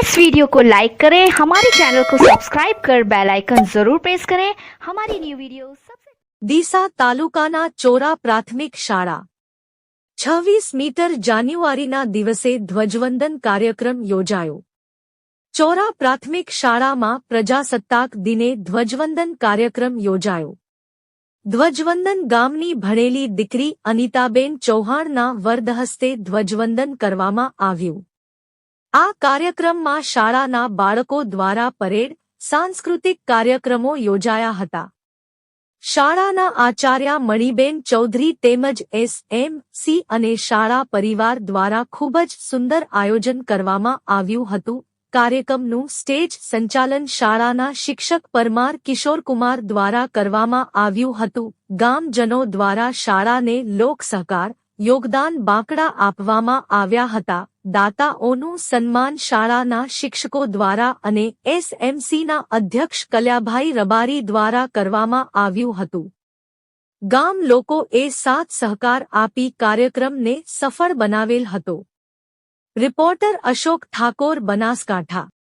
इस वीडियो को लाइक करें हमारे चैनल को सब्सक्राइब कर बेल आइकन जरूर प्रेस करें हमारी न्यू वीडियो सबसे ડીસા તાલુકાના ચોરા પ્રાથમિક શાળા છવ્વીસ મીટર જાન્યુઆરીના દિવસે ધ્વજવંદન કાર્યક્રમ યોજાયો ચોરા પ્રાથમિક શાળામાં પ્રજાસત્તાક દિને ધ્વજવંદન કાર્યક્રમ યોજાયો ધ્વજવંદન ગામની ભણેલી દીકરી અનિતાબેન ચૌહાણના વરદહસ્તે ધ્વજવંદન કરવામાં આવ્યું આ કાર્યક્રમમાં શાળાના બાળકો દ્વારા પરેડ, સાંસ્કૃતિક કાર્યક્રમો યોજાયા હતા. શાળાના આચાર્ય મણિબેન ચૌધરી તેમજ એસ, એમ, સી અને શાળા પરિવાર દ્વારા ખૂબ જ સુંદર આયોજન કરવામાં આવ્યું હતું. કાર્યક્રમનું સ્ટેજ સંચાલન શાળાના શિક્ષક પરમાર કિશોરકુમાર દ્વારા કરવામાં આવ્યું હતું. ગામજનો દ્વારા શાળાને લોક સહકાર યોગદાન બાંકડા આપવામાં આવ્યા હતા. દાતાઓનું સન્માન શાળાના શિક્ષકો દ્વારા અને એસએમસીના અધ્યક્ષ કલ્યાભાઈ રબારી દ્વારા કરવામાં આવ્યું હતું. ગામ લોકોએ સાથ સહકાર આપી કાર્યક્રમને સફળ બનાવેલ હતો. રિપોર્ટર અશોક ઠાકોર બનાસકાંઠા.